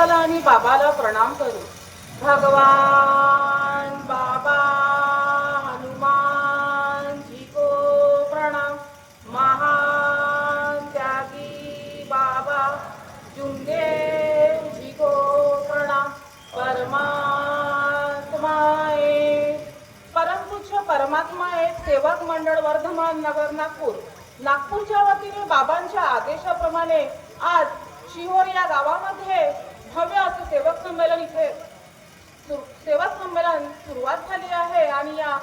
माताला आणि बाबाला प्रणाम करू. भगवान बाबा हनुमान जी को प्रणाम. महान त्यागी बाबा जुंगदेव जी को प्रणाम. परमात्मा परमपुच्छ परमात्मा एक सेवक मंडळ वर्धमान नगर नागपूर. नागपूरच्या वतीने बाबांच्या आदेशाप्रमाणे आज शिहोर या गावामध्ये भव्य असं सेवक संमेलन इथे सेवक संमेलन सुरुवात झाली आहे आणि या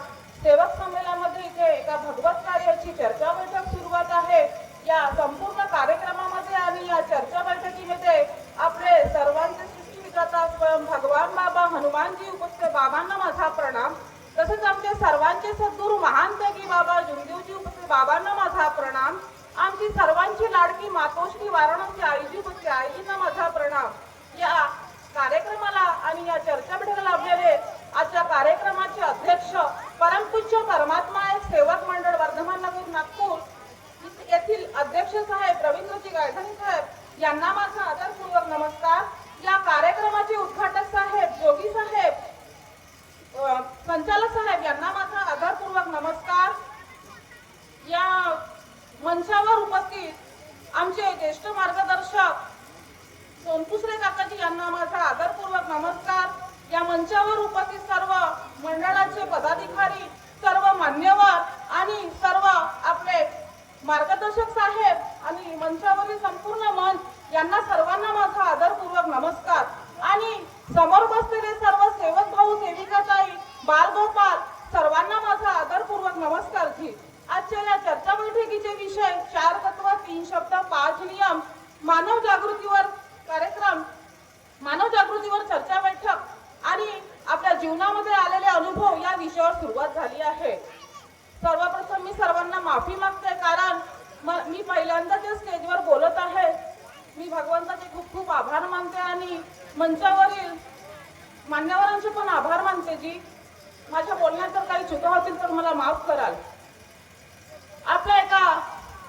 सेवक संमेलनामध्ये इथे एका भगवत कार्याची चर्चा बैठक सुरुवात आहे. या संपूर्ण कार्यक्रमामध्ये आणि या चर्चा बैठकीमध्ये आपले सर्वांचे सृष्टीविधाता स्वयं भगवान बाबा हनुमानजी उपस्थित बाबांना माझा प्रणाम. तसेच आमचे सर्वांचे सद्गुरू महान त्यागी बाबा जुंदेवजी उपस्थित बाबांना माझा प्रणाम. आमची सर्वांची लाडकी मातोश्री वाराणसी आईजी उपस्थित आईजींना माझा प्रणाम. या कार्यक्रमाला आणि या चर्चा लाभलेले आजच्या कार्यक्रमाचे अध्यक्ष परमपूज्य परमात्मा सेवक मंडळ वर्धमान नगर नागपूर. येथील अध्यक्ष साहेब रवींद्रजी गायधनी साहेब यांना माझा आदरपूर्वक नमस्कार. या कार्यक्रमाचे उद्घाटक साहेब जोगी साहेब अ, संचालक साहेब यांना माझा आदरपूर्वक नमस्कार या मंचावर उपस्थित आमचे ज्येष्ठ मार्गदर्शक सोनपुसरे काकाजी यांना माझा आदरपूर्वक नमस्कार या मंचावर उपस्थित सर्व मंडळाचे पदाधिकारी सर्व मान्यवर आणि सर्व आपले मार्गदर्शक साहेब आणि मंचावरील संपूर्ण मंच यांना सर्वांना माझा आदरपूर्वक नमस्कार. आणि समोर बसलेले सर्व सेवक भाऊ सेविकाताई बालगोपाल सर्वांना माझा आदरपूर्वक नमस्कार जी आजच्या या चर्चा बैठकीचे विषय चार तत्व तीन शब्द पाच नियम मानव जागृतीवर कार्यक्रम मानव जागृतीवर चर्चा बैठक आणि आपल्या जीवनामध्ये आलेले अनुभव या विषयावर सुरुवात झाली आहे. सर्वप्रथम मी सर्वांना माफी मागते कारण मी पहिल्यांदा त्या स्टेजवर बोलत आहे. मी भगवंताचे खूप खूप आभार मानते आणि मंचावरील मान्यवरांचे पण आभार मानते जी माझ्या बोलण्यात जर काही चुका होतील तर मला माफ कराल. आपल्या एका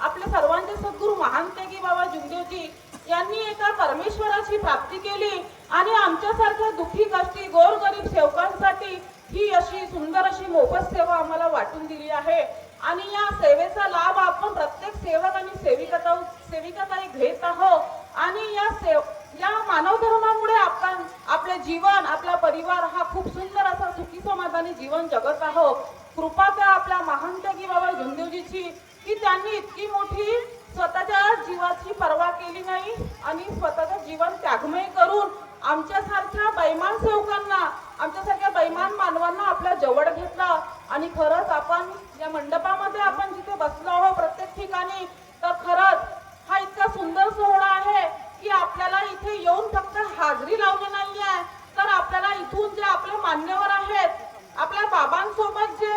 आपल्या सर्वांचे सद्गुरू महान त्यागी बाबा जुगदेवजी यांनी एका परमेश्वराची प्राप्ती केली आणि आमच्यासारख्या दुःखी कष्टी गोरगरीब सेवकांसाठी ही अशी सुंदर अशी मोफत सेवा आम्हाला वाटून दिली आहे. आणि या सेवेचा लाभ आपण प्रत्येक सेवक आणि सेविकता सेविकाताई घेत आहोत. आणि या सेव या मानव धर्मामुळे आपण आपले जीवन आपला परिवार हा खूप सुंदर असा सुखी समाधानी जीवन जगत आहोत. कृपा त्या आपल्या महान त्यागी बाबा झुंदेवजीची की त्यांनी इतकी मोठी स्वतःच्या जीवाची पर्वा केली नाही आणि स्वतःचं जीवन त्यागमय करून आमच्यासारख्या बैमान सेवकांना आमच्यासारख्या बैमान मानवांना आपल्या जवळ घेतलं. आणि खरंच आपण या मंडपामध्ये आपण जिथे बसलो आहोत प्रत्येक ठिकाणी तर खरंच हा इतका सुंदर सोहळा आहे की आपल्याला इथे येऊन फक्त हाजरी लावली आणली आहे. तर आपल्याला इथून जे आपले मान्यवर आहेत आपल्या बाबांसोबत जे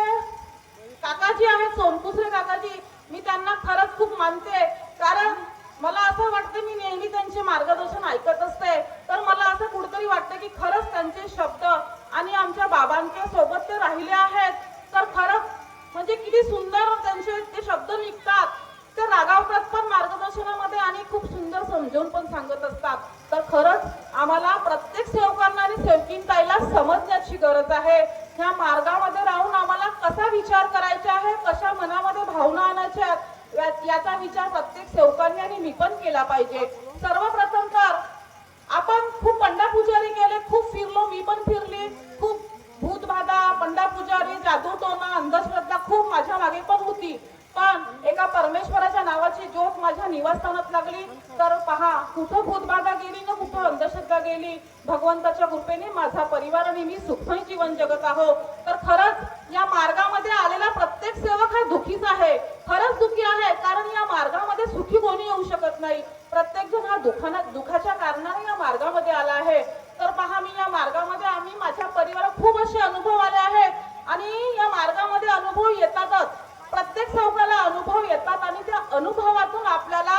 काकाजी आहेत सोनपुसरे काकाजी मी त्यांना खरंच खूप मानते. कारण मला असं वाटतं मी नेहमी त्यांचे मार्गदर्शन ऐकत असते तर मला असं कुठेतरी वाटतं की खरंच त्यांचे शब्द आणि आमच्या बाबांच्या सोबत ते राहिले आहेत तर खरंच म्हणजे किती सुंदर त्यांचे ते शब्द निघतात ते रागावतात पण मार्गदर्शनामध्ये आणि खूप सुंदर समजावून पण सांगत असतात तर खरंच आम्हाला प्रत्येक सेवकांना आणि सेवकींताईला समजण्याची गरज आहे ह्या मार्गामध्ये राहून आम्हाला कसा विचार करायचा आहे कशा मनामध्ये भावना आणायच्या आहेत, या- याचा विचार प्रत्येक सेवकांनी आणि मी पण केला पाहिजे. सर्वप्रथम तर आपण खूप पंडा पुजारी केले खूप फिरलो मी पण फिरली. खूप भूतबाधा पंडा पुजारी जादूटोना अंधश्रद्धा खूप माझ्या मागे पण होती. पण एका परमेश्वराच्या नावाची ज्योत माझ्या निवासस्थानात लागली. तर पहा कुठं भूतबाधा गेली ना कुठं अंधश्रद्धा गेली? भगवंताच्या कृपेने माझा परिवार आणि मी सुखमय जीवन जगत आहो तर खरंच या मार्गामध्ये आलेला प्रत्येक सेवक हा दुखीच आहे खरंच दुखी आहे कारण या मार्गामध्ये सुखी कोणी येऊ नाही प्रत्येक जण हा दुखाना दुखाच्या कारणाने या मार्गामध्ये आला आहे. तर पहा मी या मार्गामध्ये आम्ही माझ्या परिवारात खूप असे अनुभव आले आहेत. आणि या मार्गामध्ये अनुभव येतातच. प्रत्येक सेवकाला अनुभव येतात आणि त्या अनुभवातून आपल्याला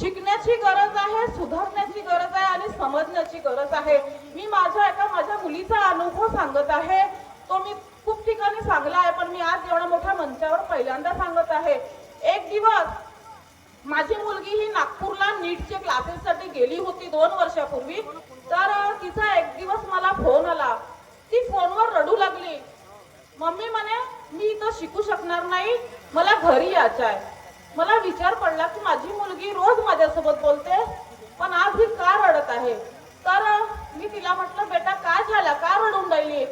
शिकण्याची गरज आहे सुधारण्याची गरज आहे आणि समजण्याची गरज आहे मी माझ्या एका माझ्या मुलीचा अनुभव सांगत आहे तो मी खूप ठिकाणी सांगला आहे पण मी आज एवढ्या मोठ्या मंचावर पहिल्यांदा सांगत आहे एक दिवस माझी मुलगी ही नागपूरला नीटचे क्लासेससाठी गेली होती दोन वर्षापूर्वी तर अ, तिचा एक दिवस मला फोन आला ती फोनवर रडू लागली मम्मी म्हणे मी इथं शिकू शकणार नाही मला घरी यायचं आहे मला विचार पडला की माझी मुलगी रोज माझ्यासोबत बोलते पण आज ही का रडत आहे? तर मी तिला म्हटलं बेटा काय झालं? का रडून राहिली?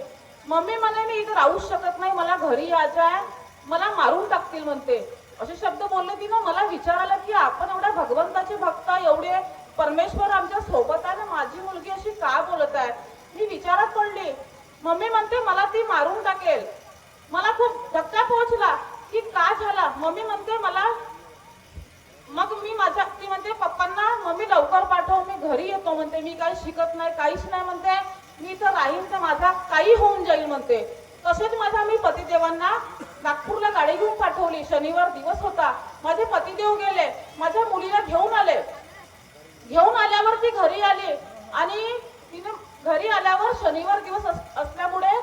मम्मी म्हणे मी इथं राहूच शकत नाही मला घरी यायचं आहे मला मारून टाकतील म्हणते. असे शब्द बोलले तिनं मला विचार आला की आपण एवढ्या भगवंताचे भक्त एवढे परमेश्वर आमच्यासोबत आहे ना माझी मुलगी अशी का बोलत आहे? मी विचारात पडली. मम्मी म्हणते मला ती मारून टाकेल. मला खूप धक्का पोहोचला की का झाला? मम्मी म्हणते मला त्यांना मम्मी लवकर पाठव मी घरी येतो म्हणते. मी काही शिकत नाही काहीच नाही म्हणते. मी इथं राहीन तर माझा काही होऊन जाईल म्हणते. तसेच माझ्या मी पतिदेवांना नागपूरला गाडी घेऊन पाठवली. शनिवार दिवस होता. माझे पतिदेव गेले. माझ्या मुलीला घेऊन आले. घेऊन आल्यावर ती घरी आली. आणि तिने घरी आल्यावर शनिवार दिवस असल्यामुळे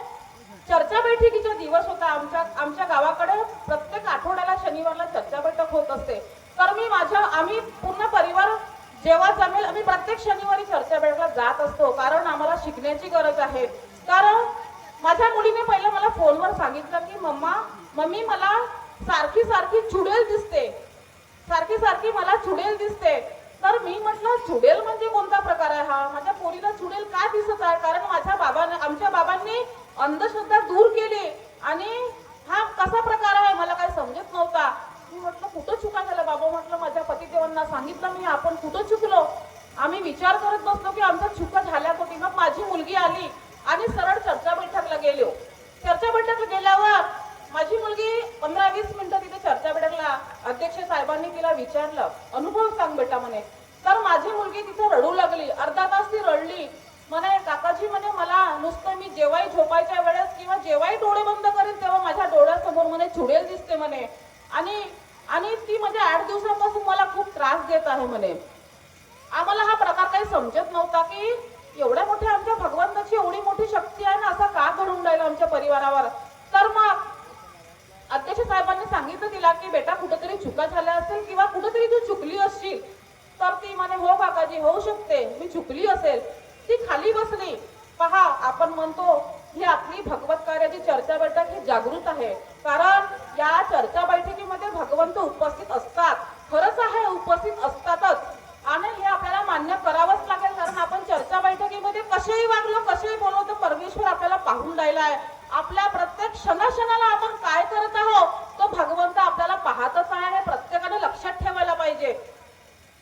चर्चा बैठकीचा दिवस होता. आमच्या आमच्या गावाकडे प्रत्येक आठवड्याला शनिवारला चर्चा बैठक होत असते तर मी माझ्या आम्ही पूर्ण परिवार जेव्हा जमेल आम्ही प्रत्येक शनिवारी चर्चा बैठकला जात असतो. कारण आम्हाला शिकण्याची गरज आहे. कारण माझ्या मुलीने पहिलं मला फोनवर सांगितलं की मम्मा मम्मी मला सारखी सारखी चुडेल दिसते. सारखी सारखी मला चुडेल दिसते. तर मी म्हटलं चुडेल म्हणजे कोणता प्रकार आहे हा माझ्या पोरीला चुडेल का दिसत आहे कारण माझ्या बाबांनी आमच्या बाबांनी अंधश्रद्धा दूर केली आणि हा कसा प्रकार आहे मला काही समजत नव्हता मी म्हटलं कुठं चुका झाल्या बाबा म्हटलं माझ्या पतिदेवांना सांगितलं मी आपण कुठं चुकलो आम्ही विचार करत बसलो की आमच्या चुका झाल्या होती मग माझी मुलगी आली आणि सरळ चर्चा बैठकला गेलो चर्चा बैठकला गेल्यावर माझी मुलगी पंधरा वीस मिनिटं तिथे चर्चा बैठकला अध्यक्ष साहेबांनी तिला विचारलं अनुभव सांग बेटा म्हणे. तर माझी मुलगी तिथे रडू लागली. अर्धा तास ती रडली. म्हणे काकाजी म्हणे मला नुसतं मी जेव्हाही झोपायच्या वेळेस किंवा जेव्हाही डोळे बंद करेन तेव्हा माझ्या डोळ्यासमोर म्हणे चुडेल दिसते म्हणे. आणि आणि ती म्हणजे आठ दिवसापासून मला खूप त्रास देत आहे म्हणे. आम्हाला हा प्रकार काही समजत नव्हता की एवढ्या मोठ्या आमच्या भगवंताची एवढी मोठी शक्ती आहे ना असा का घडून राहिला आमच्या परिवारावर? तर मग सांगितलं तिला की बेटा कुठंतरी चुका झाल्या असेल किंवा कुठंतरी तू चुकली असशील तर ती म्हणे हो काकाजी होऊ शकते मी चुकली असेल. ती खाली बसली. पहा आपण म्हणतो ही आपली भगवत कार्याची चर्चा बैठक ही जागृत आहे. कारण या चर्चा बैठकीमध्ये भगवंत उपस्थित असतात. खरंच आहे उपस्थित असतातच. आणि हे आपल्याला मान्य करावंच लागेल कारण आपण चर्चा बैठकीमध्ये कसेही वागलो कसेही बोललो तर परमेश्वर आपल्याला पाहून राहिला आहे आपल्या प्रत्येक क्षणाक्षणाला आपण काय करत आहोत तो भगवंत आपल्याला पाहतच आहे हे प्रत्येकाने लक्षात ठेवायला पाहिजे.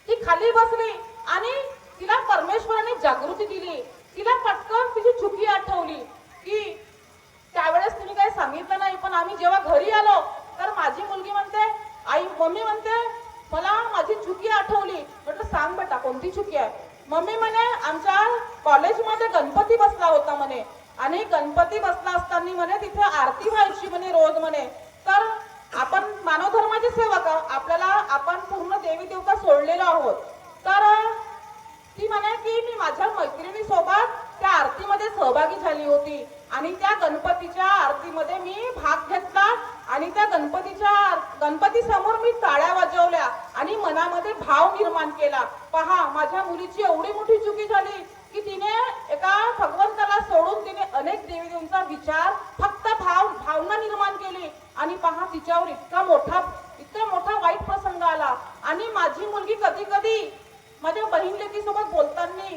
ती खाली बसली आणि तिला परमेश्वराने जागृती दिली. तिला पटकन तिची चुकी आठवली की त्यावेळेस तिने काही सांगितलं नाही पण आम्ही जेव्हा घरी आलो तर माझी मुलगी म्हणते आई मम्मी म्हणते मला माझी चुकी आठवली. म्हटलं सांग बेटा कोणती चुकी आहे? मम्मी म्हणे आमच्या कॉलेजमध्ये गणपती बसला होता म्हणे. आणि गणपती बसला असताना म्हणे तिथे आरती व्हायची म्हणे रोज म्हणे. तर आपण मानव धर्माचे सेवक आपल्याला आपण पूर्ण देवी देवता सोडलेलो आहोत. तर ती म्हणे की मी माझ्या मैत्रिणी सोबत त्या आरतीमध्ये सहभागी झाली होती आणि त्या गणपतीच्या आरतीमध्ये मी भाग घेतला आणि त्या गणपतीच्या गणपती समोर मी टाळ्या वाजवल्या आणि मनामध्ये भाव निर्माण केला. पहा माझ्या मुलीची एवढी मोठी चुकी झाली की तिने एका भगवंताला सोडून तिने अनेक देवीदेवतांचा विचार फक्त भाव भावना निर्माण केली आणि पहा तिच्यावर इतका मोठा इतका मोठा वाईट प्रसंग आला आणि माझी मुलगी कधी कधी माझ्या बहीण लेकीसोबत बोलताना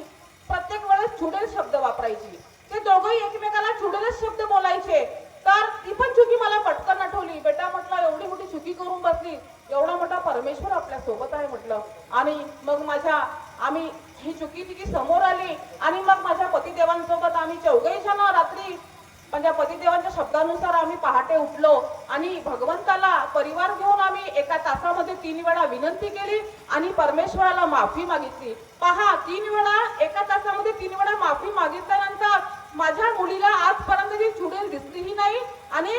प्रत्येक वेळेस चुडेल शब्द वापरायची ते दोघंही एकमेकाला चुडेलच शब्द बोलायचे तर ती पण चुकी मला पटकन आठवली बेटा म्हटलं एवढी मोठी चुकी करून बसली. एवढा मोठा परमेश्वर आपल्यासोबत आहे म्हटलं. आणि मग माझ्या आम्ही ही चुकी तिकी समोर आली. आणि मग माझ्या पतिदेवांसोबत आम्ही चौघही जण रात्री माझ्या पतिदेवांच्या शब्दानुसार आम्ही पहाटे उठलो. आणि भगवंताला परिवार घेऊन आम्ही एका तासामध्ये तीन वेळा विनंती केली आणि परमेश्वराला माफी मागितली. पहा तीन वेळा एका तासामध्ये तीन वेळा माफी मागितल्यानंतर माझ्या मुलीला आजपर्यंत जी चुडेल दिसलीही नाही. आणि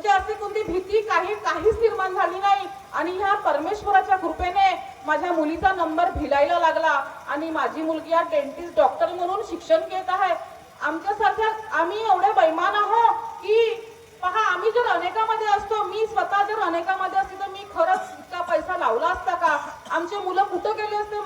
म्हणजे अशी कोणती भीती काही काहीच निर्माण झाली नाही. आणि ह्या परमेश्वराच्या कृपेने माझ्या मुलीचा नंबर भिलायला लागला. आणि माझी मुलगी हा डेंटिस्ट डॉक्टर म्हणून शिक्षण घेत आहे. आमच्यासारख्या आम्ही एवढे बैमान आहोत की पहा आम्ही जर अनेकामध्ये असतो मी स्वतः जर अनेकामध्ये असते तर मी खरंच इतका पैसा लावला असता का? आमचे मुलं कुठं गेली असते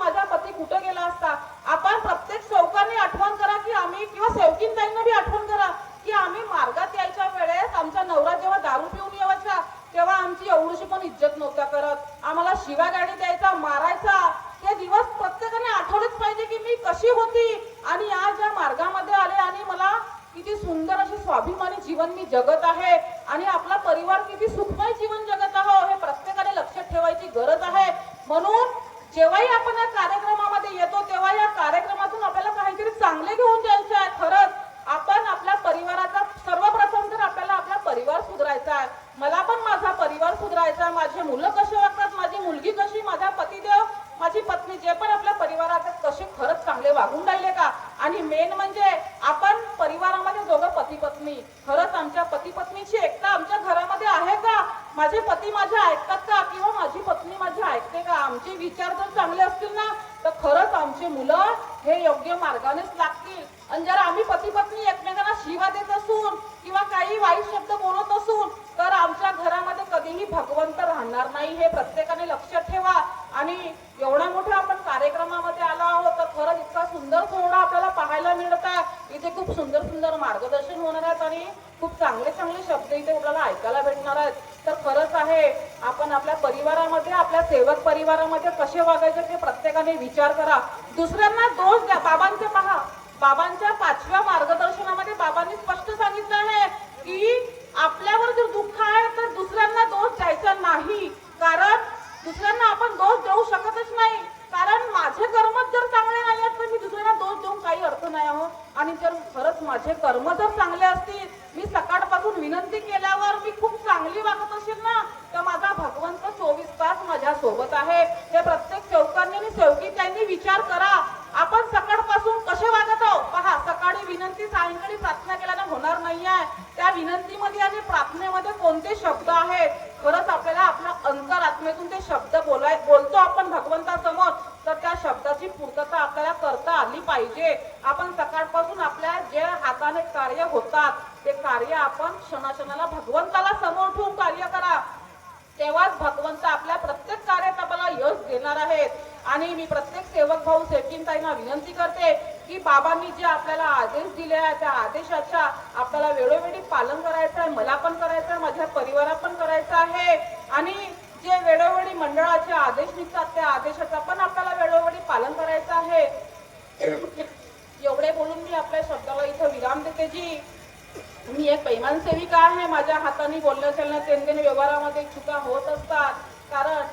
असे स्वाभिमानी जीवन मी जगत आहे आणि आपला परिवार किती सुखमय जीवन जगत आहो हे प्रत्येकाने लक्षात ठेवायची गरज आहे म्हणून जेव्हाही आपण या कार्यक्रमामध्ये येतो तेव्हा या कार्यक्रमातून आपल्याला काहीतरी चांगले घेऊन जायचे आहे. खरंच आपण आपल्या परिवाराचा सर्वप्रथम तर आपल्याला आपला परिवार सुधारायचा आहे. मला पण माझा परिवार सुधारायचा आहे. माझे मुलं कसे वागतात माझी मुलगी कशी? माझा पतिदेव माझी पत्नी जे पण आपल्या परिवारात कसे खरंच चांगले वागून राहिले का? आणि मेन म्हणजे आपण परिवारामध्ये दोघं पती पत्नी खरंच आमच्या पती पत्नीची एकता आमच्या घरामध्ये आहे का? माझे पती माझ्या ऐकतात का किंवा माझी पत्नी माझी ऐकते का आमचे विचार जर चांगले असतील ना तर खरंच आमचे मुलं हे योग्य मार्गानेच लागतील. आणि जर आम्ही पती पत्नी एकमेकांना शिवा देत असून किंवा काही वाईट शब्द बोलत असून तर आमच्या घरामध्ये कधीही भगवंत राहणार नाही हे प्रत्येकाने लक्षात ठेवा. आणि एवढा मोठा आपण कार्यक्रमामध्ये आलो आहोत तर खरंच इतका सुंदर सोहळा आपल्याला पाहायला मिळत आहे इथे खूप सुंदर सुंदर मार्गदर्शन होणार आहेत आणि खूप चांगले चांगले शब्द इथे आपल्याला ऐकायला भेटणार आहेत. तर खरंच आहे आपण आपल्या परिवारामध्ये आपल्या सेवक परिवारामध्ये कसे वागायचे ते प्रत्येकाने विचार करा. दुसऱ्यांना दोष द्या बाबांचे पहा. बाबांच्या पाचव्या मार्गदर्शनामध्ये बाबांनी स्पष्ट सांगितलं आहे की आपल्यावर जर दुःख आहे तर दुसऱ्यांना दोष द्यायचा नाही. कारण दुसऱ्यांना आपण दोष देऊ शकतच नाही. कारण माझे कर्मच जर चांगले नाही आहेत तर मी दुसऱ्यांना दोष देऊन काही अर्थ नाही आहो. आणि जर खरंच माझे कर्म जर चांगले असतील मी सकाळपासून विनंती केल्यावर मी खूप चांगली वागत असेल ना तर माझा भगवंत चोवीस तास माझ्या सोबत आहे हे प्रत्येक सेवकांनी आणि सेवकी त्यांनी विचार करा आपण सकाळपासून कसे वागत आहोत पहा सकाळी विनंती सायंकाळी प्रार्थना केल्याने होणार नाही आहे त्या विनंतीमध्ये आणि प्रार्थनेमध्ये कोणते शब्द आहेत खरंच आपल्याला आपल्या अंतरात्मेतून ते शब्द बोलाय बोलतो आपण भगवंतासमोर तर त्या शब्दाची पूर्तता आपल्याला करता आली पाहिजे आपण सकाळपासून आपल्या जे हाताने कार्य होतात ते कार्य आपण क्षणाक्षणाला भगवंताला समोर ठेवून कार्य करा. तेव्हाच भगवंत आपल्या प्रत्येक कार्यात आपल्याला यश देणार आहेत. आणि मी प्रत्येक सेवक भाऊ सेवकींताईंना विनंती करते की बाबांनी जे आपल्याला आदेश दिले आहे त्या आदेशाच्या आपल्याला वेळोवेळी पालन करायचं आहे मला पण करायचं आहे माझ्या परिवारात पण करायचं आहे. आणि जे वेळोवेळी मंडळाचे आदेश निघतात त्या आदेशाचा पण आपल्याला वेळोवेळी पालन करायचं आहे. एवढे बोलून मी आपल्या शब्दाला इथं विराम देते जी. मी एक पैमान सेविका आहे. माझ्या हाताने बोलण्या चालण्या देणगेने व्यवहारामध्ये चुका होत असतात. कारण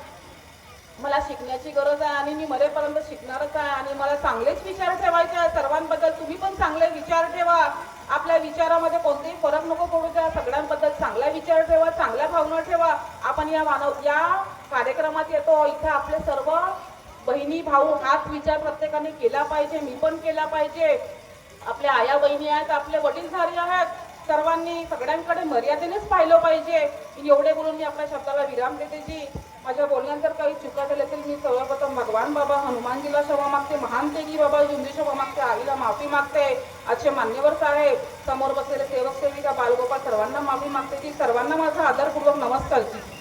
मला शिकण्याची गरज आहे आणि मी मरेपर्यंत शिकणारच आहे. आणि मला चांगलेच विचार ठेवायचे आहे सर्वांबद्दल तुम्ही पण चांगले विचार ठेवा. आपल्या विचारामध्ये कोणतेही फरक नको पडू द्या. सगळ्यांबद्दल चांगला विचार ठेवा. चांगल्या भावना ठेवा. आपण या मानव या कार्यक्रमात येतो. इथं आपले बहिणी भाऊ हाच विचार प्रत्येकाने केला पाहिजे मी पण केला पाहिजे. आपल्या आया बहिणी आहेत आपले वडीलधारी आहेत. सर्वांनी सगळ्यांकडे मर्यादेनेच पाहिलं पाहिजे. एवढे बोलून मी आपल्या शब्दाला विराम देते जी. माझ्या बोलण्यानंतर काही चुका झाल्या तरी मी सर्वप्रथम भगवान बाबा हनुमानजीला क्षमा मागते महान तेगी बाबा जुंदी क्षमा मागते आईला माफी मागते. असे मान्यवर साहेब समोर बसलेले सेवक सेविका बालगोपाल सर्वांना माफी मागते की सर्वांना माझा आदरपूर्वक नमस्कार जी.